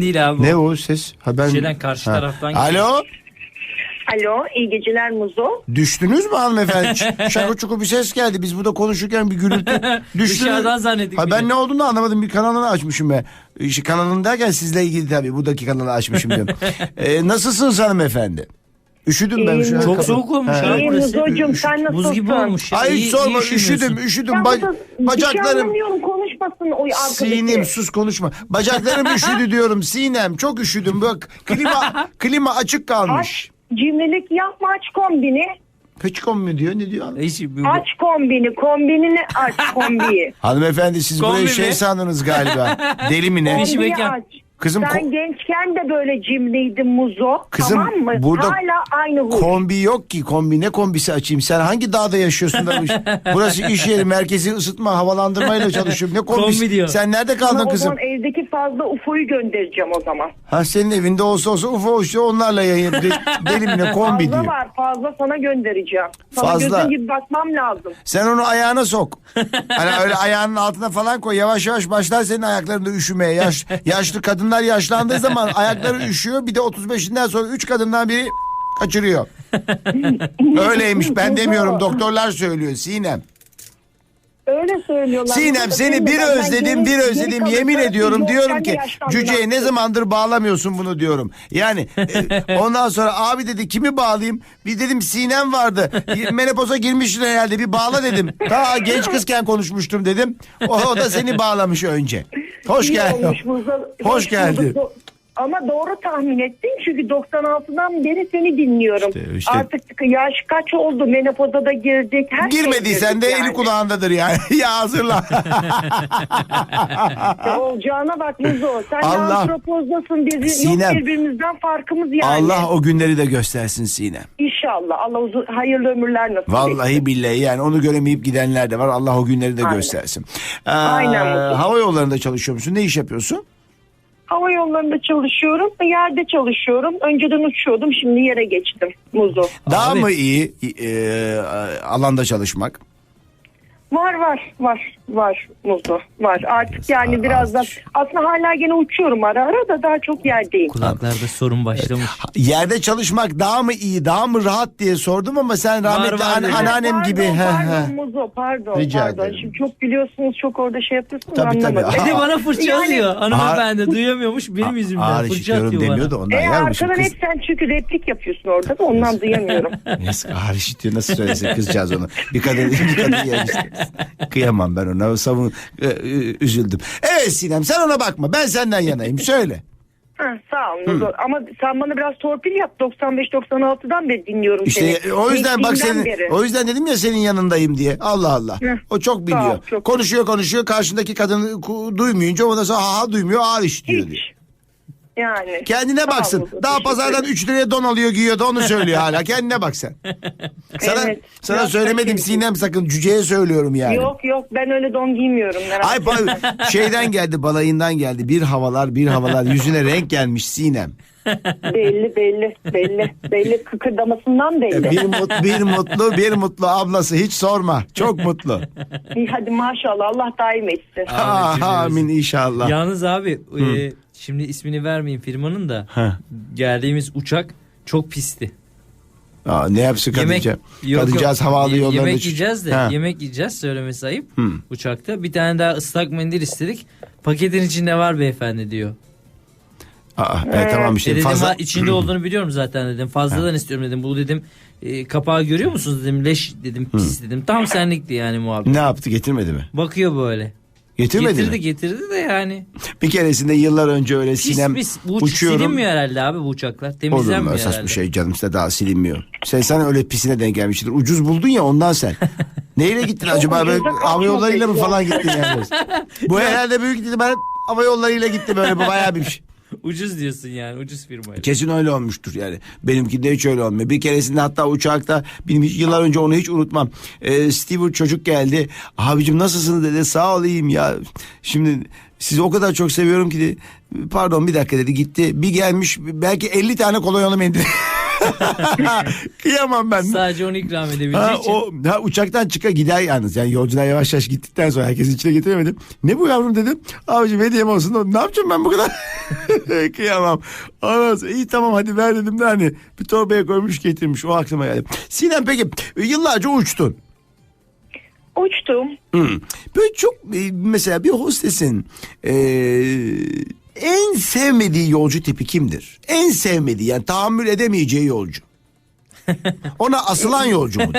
değil abi. Ne o ses? Ha ben Şeyden, karşı taraftan Alo. Alo, iyi geceler Muzo. Düştünüz mü hanımefendi? Ş- Şakı çuku bir ses geldi. Biz burada konuşurken bir gürültü. Düştünüz. Dışarıdan zannettik Ha, ben ne olduğunu anlamadım. Bir kanalını açmışım ben. İşte kanalını derken sizle ilgili tabii. Buradaki kanalı açmışım diyorum. ee, nasılsınız hanımefendi? Üşüdüm ben şu an. Çok soğuk olmuş Ha. abi İyiyim burası. Muzo'cum, sen nasılsın? Buz gibi olmuş ya. Ay İyi- sorma iyi üşümüyorsun. üşüdüm üşüdüm. Ba- burada bir şey bacaklarım anlamıyorum, konuşmasın o arkadaki. Sinem sus konuşma. Bacaklarım üşüdü diyorum Sinem. Çok üşüdüm. Bak klima klima açık kalmış. Aç, cimrilik yapma aç kombini. Peçkom mu diyor ne diyor? Hiç, Aç kombini, kombinini aç kombiyi. Hanımefendi siz Kombi burayı mi? şey sandınız galiba. Deli mi ne? Kombiyi mekan. aç. Kızım ko- gençken de böyle cimriydin Muzo. Kızım, tamam mı? burada Hala aynı huy. Kombi yok ki. Kombi ne kombisi açayım? Sen hangi dağda yaşıyorsun da bu- Burası iş yeri. Merkezi ısıtma, havalandırmayla çalışıyorum. Ne kombisi? Kombi diyor. Sen nerede kaldın o kızım? zaman evdeki fazla UFO'yu göndereceğim o zaman. Ha senin evinde olsa olsa ufo işte onlarla yayın. Ne kombi fazla diyor. var fazla sana göndereceğim. Sana Fazla. gözün gibi bakmam lazım. Sen onu ayağına sok. Hani öyle ayağının altına falan koy. Yavaş yavaş başlar senin ayaklarında üşümeye. Yaş, yaşlı kadınlar yaşlandığı zaman ayakları üşüyor. Bir de 35'inden sonra 3 kadından biri kaçırıyor. Öyleymiş ben demiyorum doktorlar söylüyor Sinem. Öyle söylüyorlar. Sinem seni bir özledim bir özledim yemin ediyorum diyorum ki cüceye ne zamandır bağlamıyorsun bunu diyorum. Yani e, ondan sonra abi dedi kimi bağlayayım? Bir dedim Sinem vardı. Menopoza girmiştin herhalde bir bağla dedim. Daha genç kızken konuşmuştum dedim. O, o da seni bağlamış önce. Hoş geldin. Hoş geldin. Ama doğru tahmin ettin çünkü 96'dan beri seni dinliyorum. İşte- işte- Artık yaş kaç oldu menopoza da girdik. Her şey Girmediysen de girdik eli yani. kulağındadır yani. ya hazırla. Olacağına bak Muzo. Sen Allah. Antropozdasın. Biz Sinem. yok birbirimizden farkımız yani. Allah o günleri de göstersin Sinem. İnşallah. Allah uzun, hayırlı ömürler nasip etsin. Vallahi billahi yani onu göremeyip gidenler de var. Allah o günleri de Aynen. göstersin. Ee, Aynen hava yollarında çalışıyor musun? Ne iş yapıyorsun? Hava yollarında çalışıyorum. Yerde çalışıyorum. Önceden uçuyordum. Şimdi yere geçtim. Muzo. Daha Abi. mı iyi e, alanda çalışmak? Var var var var Muzo var artık yani az- birazdan azdır. aslında hala gene uçuyorum ara ara da daha çok yerdeyim. Kulaklarda sorun başlamış. Yerde çalışmak daha mı iyi, daha mı rahat diye sordum ama sen rahmetli var an- dedi. anneannem pardon, gibi. he, Pardon he. Muzo pardon Rica pardon. ederim. Şimdi çok biliyorsunuz çok orada şey yapıyorsunuz Tabii, tabii. anlamadım. Bir de bana fırça Yani- atıyor. Hanımefendi duyamıyormuş benim yüzümden. Ağır fırça işitiyorum atıyor demiyor bana. da ondan E arkadan kız? hep sen çünkü replik yapıyorsun orada da ondan duyamıyorum. Neyse ağır işitiyor nasıl söylesin kızcağız onu. Bir kadın, bir kadın yer işte. Kıyamam ben ona savun e, e, üzüldüm. Evet Sinem sen ona bakma ben senden yanayım söyle. ha, sağ ol Muzo ama sen bana biraz torpil yap 95-96'dan beri dinliyorum İşte seni. o yüzden bak senin beri. o yüzden dedim ya senin yanındayım diye. Allah Allah. Hı. O çok biliyor. ol, çok- konuşuyor konuşuyor karşındaki kadını duymayınca ondan sonra ha ha duymuyor ağır işitiyor diyor. Yani. Kendine baksın. Muzo, Daha pazardan ederim. 3 liraya don alıyor giyiyor da onu söylüyor hala. Kendine bak sen. Sana, Evet, sana söylemedim kaçırdım. Sinem sakın cüceye söylüyorum yani. Yok yok ben öyle don giymiyorum. Ay pa- şeyden geldi balayından geldi. Bir havalar bir havalar yüzüne renk gelmiş Sinem. belli belli belli belli kıkırdamasından belli. Bir, mut, bir mutlu bir mutlu ablası hiç sorma. Çok mutlu. İyi hadi maşallah Allah daim etsin. Cümlemizi. amin inşallah. Yalnız abi e, şimdi ismini vermeyeyim firmanın da Heh. geldiğimiz uçak çok pisti. Aa, ne yapsın Yemek kadıncağız? yok, kadıncağız Ye- yollarında. Yemek yiyeceğiz de Ha. yemek yiyeceğiz söylemesi ayıp uçakta. Bir tane daha ıslak mendil istedik. Paketin içinde var beyefendi diyor. Aa, evet, tamam E işte dedim fazla. "Ha, içinde olduğunu biliyorum zaten dedim. Fazladan istiyorum dedim. Bu dedim e, kapağı görüyor musunuz dedim. Leş dedim pis dedim. Tam senlikti yani muhabbet. Ne yaptı getirmedi mi? Bakıyor böyle. Getirmedi getirdi mi? getirdi de yani. Bir keresinde yıllar önce öyle Pis sinem pis. Bu uç- uçuyorum. silinmiyor herhalde abi bu uçaklar. Olur mu Temizlenmiyor esas herhalde. bir şey canım size daha silinmiyor. Sen sen öyle pisine denk gelmiştir. Ucuz buldun ya ondan sen. Neyle gittin acaba? Böyle hava yollarıyla mı falan gittin yani? Bu herhalde büyük ihtimalle hava yollarıyla gitti böyle bu bayağı bir şey. Ucuz diyorsun yani ucuz firmayla. Kesin öyle olmuştur yani. Benimkinde hiç öyle olmuyor. Bir keresinde hatta uçakta benim hiç, yıllar önce onu hiç unutmam. Ee, Stewart çocuk geldi. Abicim nasılsınız dedi. Sağ olayım ya. Şimdi sizi o kadar çok seviyorum ki dedi. Pardon bir dakika dedi gitti. Bir gelmiş belki 50 tane kolonyalı mendil. Kıyamam ben. Sadece onu ikram edebileceği Ha, için. o ha, uçaktan çıka gider yalnız. Yani yolcular yavaş yavaş gittikten sonra herkesin içine getiremedim. Ne bu yavrum dedim. Abicim hediyem olsun. Ne yapacağım ben bu kadar? Kıyamam. Sonra, iyi tamam hadi ver dedim de hani bir torbaya koymuş getirmiş. O aklıma geldi. Sinem peki yıllarca uçtun. Uçtum. Hı. Böyle çok e, mesela bir hostesin e, en sevmediği yolcu tipi kimdir? En sevmediği yani tahammül edemeyeceği yolcu. Ona asılan yolcu mudur?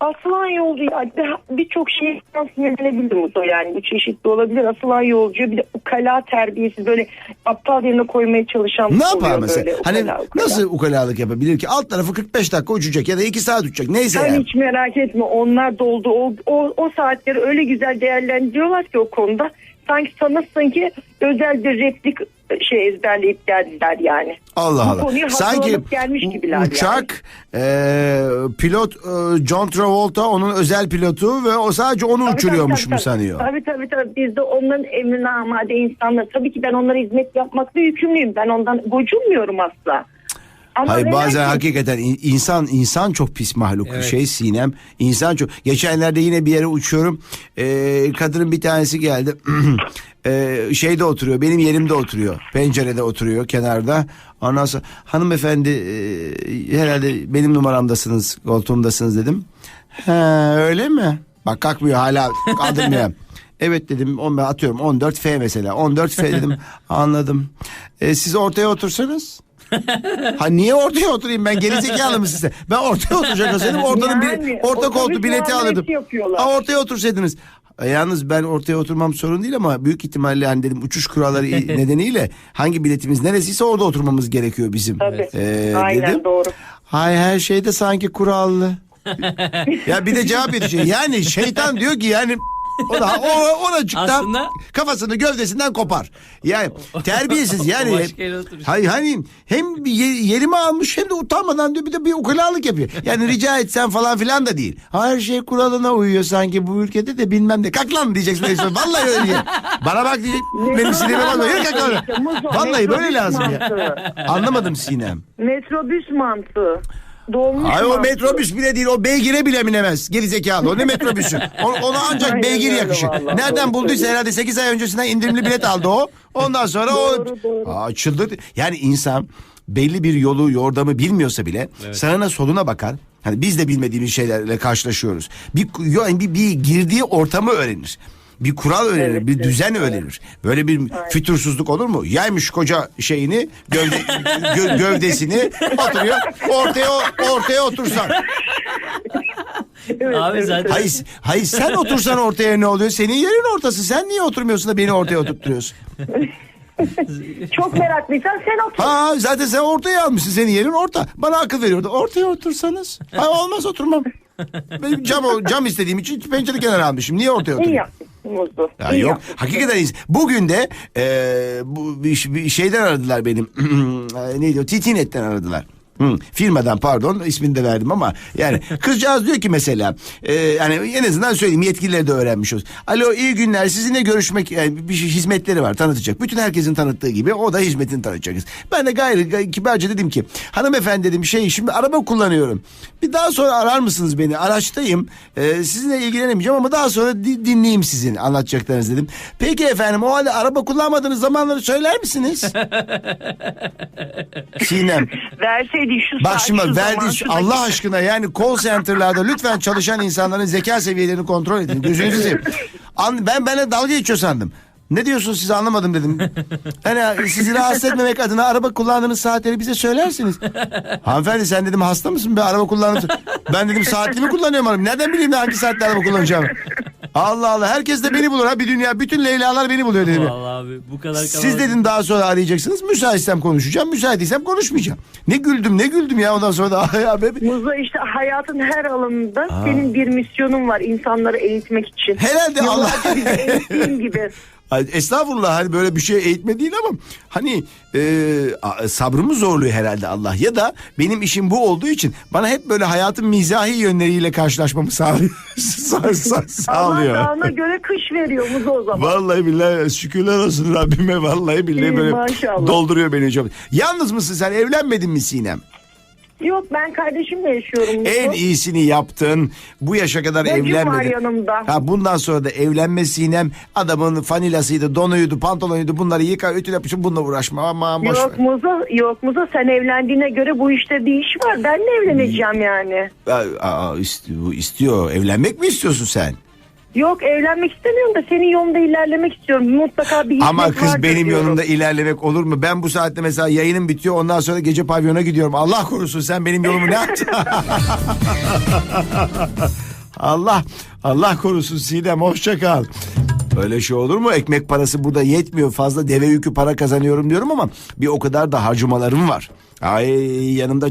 Asılan yolcu ya bir- birçok şey sinirlenebilir o yani bu çeşitli olabilir. Asılan yolcu bir de ukala terbiyesiz böyle aptal yerine koymaya çalışan Ne yapar mesela? böyle, hani ukala, ukala. nasıl ukalalık yapabilir ki? Alt tarafı 45 dakika uçacak ya da 2 saat uçacak. Neyse Sen yani. hiç merak etme onlar doldu. O, o, o saatleri öyle güzel değerlendiriyorlar ki o konuda. Sanki sanırsın ki özel bir replik şey ezberleyip geldiler yani. Allah Bu Allah. konuyu Sanki gelmiş gibiler uçak e, pilot e, John Travolta onun özel pilotu ve o sadece onu Tabii, uçuruyormuş tabii, mu tabii. sanıyor? Tabii tabii tabii. Biz de onların emrine amade insanlar. Tabii ki ben onlara hizmet yapmakla yükümlüyüm. Ben ondan gocunmuyorum asla. Ama Hayır bazen lakin- hakikaten in- insan insan çok pis mahluk Evet. şey Sinem. İnsan çok geçenlerde yine bir yere uçuyorum. Ee, kadının bir tanesi geldi. Ee, şeyde oturuyor benim yerimde oturuyor. Pencerede oturuyor kenarda. Ondan sonra hanımefendi e, herhalde benim numaramdasınız koltuğumdasınız dedim. Ha öyle mi? Bak kalkmıyor hala kaldırmıyor. Evet dedim on ben atıyorum 14 F mesela 14 F dedim. Anladım. Ee, siz ortaya otursanız Ha niye ortaya oturayım ben gerizekalı mısın sen? Ben ortaya oturacak olsaydım ortanın Yani, bir, orta koltuğu bileti alırdım. Ha ortaya otursaydınız. E, Yalnız ben ortaya oturmam sorun değil ama büyük ihtimalle hani dedim uçuş kuralları nedeniyle hangi biletimiz neresiyse orada oturmamız gerekiyor bizim. Tabii. Ee, Aynen dedim. doğru. Hay her şeyde sanki kurallı. ya bir de cevap edecek. Yani şeytan diyor ki yani o da o oracıktan Aslında- kafasını gövdesinden kopar. Yani terbiyesiz yani. Başka yere oturur. Hayır hani hem ye- yerimi almış hem de utanmadan diyor bir de bir ukalalık yapıyor. Yani rica etsen falan filan da değil. Her şey kuralına uyuyor sanki bu ülkede de bilmem ne. Kalk lan diyeceksin. Vallahi öyle diye. Bana bak diyecek. Benim sinirime bakma. Yürü kalk lan. Vallahi böyle lazım ya. Anlamadım Sinem. Metrobüs mantığı. Dolmuş Ay o metrobüs bile değil o beygire bile binemez. Geri zekalı o ne metrobüsü. O- Ona ancak Aynen beygir yakışır. vallahi, Nereden bulduysa herhalde 8 ay öncesinden indirimli bilet aldı o. Ondan sonra Doğru, o doğru. Aa, çıldırdı. Yani insan belli bir yolu yordamı bilmiyorsa bile sağına soluna bakar. Hani biz de bilmediğimiz şeylerle karşılaşıyoruz. Bir, yani bir, bir girdiği ortamı öğrenir. Bir kural öğrenir, Evet, bir evet, düzen evet. öğrenir. Böyle bir fütursuzluk olur mu? Yaymış koca şeyini, gövde, gö- gövdesini oturuyor. Ortaya ortaya otursan. Evet, Abi evet, zaten-. Hayır, hayır sen otursan ortaya ne oluyor? Senin yerin ortası. Sen niye oturmuyorsun da beni ortaya oturtturuyorsun? Çok meraklıysan sen otur. Ha zaten sen ortaya almışsın. Senin yerin orta. Bana akıl veriyordu. Ortaya otursanız. Ha olmaz oturmam. Benim cam, cam istediğim için pencere kenara almışım. Niye ortaya İyi oturayım? yaptın Muzlu. Ya yok yaptın. hakikaten iyiyiz. Bugün de e, bu bir, bir şeyden aradılar benim. E, Neydi o? TTNet'ten aradılar. Hı, firmadan pardon ismini de verdim ama yani kızcağız diyor ki mesela e, yani en azından söyleyeyim yetkilileri de öğrenmiş olsun. Alo iyi günler sizinle görüşmek yani bir şey, hizmetleri var tanıtacak. Bütün herkesin tanıttığı gibi o da hizmetini tanıtacak. Ben de gayri gay- kibarca dedim ki hanımefendi dedim şey şimdi araba kullanıyorum. Bir daha sonra arar mısınız beni araçtayım e, sizinle ilgilenemeyeceğim ama daha sonra di- dinleyeyim sizin anlatacaklarınızı dedim. Peki efendim o halde araba kullanmadığınız zamanları söyler misiniz? Sinem. Verseydin şu Bak saat, şimdi şu zaman, Allah dakika. aşkına yani call center'larda lütfen çalışan insanların zeka seviyelerini kontrol edin. Gözünüzü seveyim. An, ben benimle dalga geçiyor sandım. Ne diyorsunuz siz anlamadım dedim. Hani sizi rahatsız etmemek adına araba kullandığınız saatleri bize söylersiniz. Hanımefendi sen dedim hasta mısın be araba kullandın. Ben dedim saatli mi kullanıyorum araba. Nereden bileyim de hangi saatte araba kullanacağımı. Allah Allah herkes de beni bulur ha bir dünya bütün Leyla'lar beni buluyor dedim. Vallahi abi bu kadar Siz dedin daha sonra arayacaksınız. Müsaitsem konuşacağım. Müsaitiysem konuşmayacağım. Ne güldüm ne güldüm ya ondan sonra da ya be- Muzlu işte hayatın her alanında senin bir misyonun var insanları eğitmek için. Herhalde Allah- Yıllarca bizi eğittiğin gibi. Estağfurullah hani böyle bir şey eğitme değil ama hani e, sabrımı zorluyor herhalde Allah ya da benim işim bu olduğu için bana hep böyle hayatın mizahi yönleriyle karşılaşmamı sağlıyor. Sa- sa- Allah sağlıyor. dağına göre kış veriyor Muzlu o zaman. Vallahi billahi şükürler olsun Rabbime vallahi billahi böyle maşallah. dolduruyor beni çok. Yalnız mısın sen evlenmedin mi Sinem? Yok ben kardeşimle yaşıyorum. Muzo. En iyisini yaptın. Bu yaşa kadar Bacım var evlenmedin. yanımda. Ha bundan sonra da evlenme Sinem adamın fanilasıydı, donuydu, pantolonuydu bunları yıka ütüle yapışın bununla uğraşma ama boş Yok ver. Muzo, yok Muzo sen evlendiğine göre bu işte bir iş var. Benle evleneceğim yani. Aa, aa, ist- bu istiyor. Evlenmek mi istiyorsun sen? Yok evlenmek istemiyorum da senin yolunda ilerlemek istiyorum. Mutlaka bir Ama hizmet kız vardır benim diyorum. yolumda ilerlemek olur mu? Ben bu saatte mesela yayınım bitiyor ondan sonra gece pavyona gidiyorum. Allah korusun sen benim yolumu ne yaptın? Allah Allah korusun Sidem hoşça kal. Öyle şey olur mu? Ekmek parası burada yetmiyor. Fazla deve yükü para kazanıyorum diyorum ama bir o kadar da harcamalarım var. Ay yanımda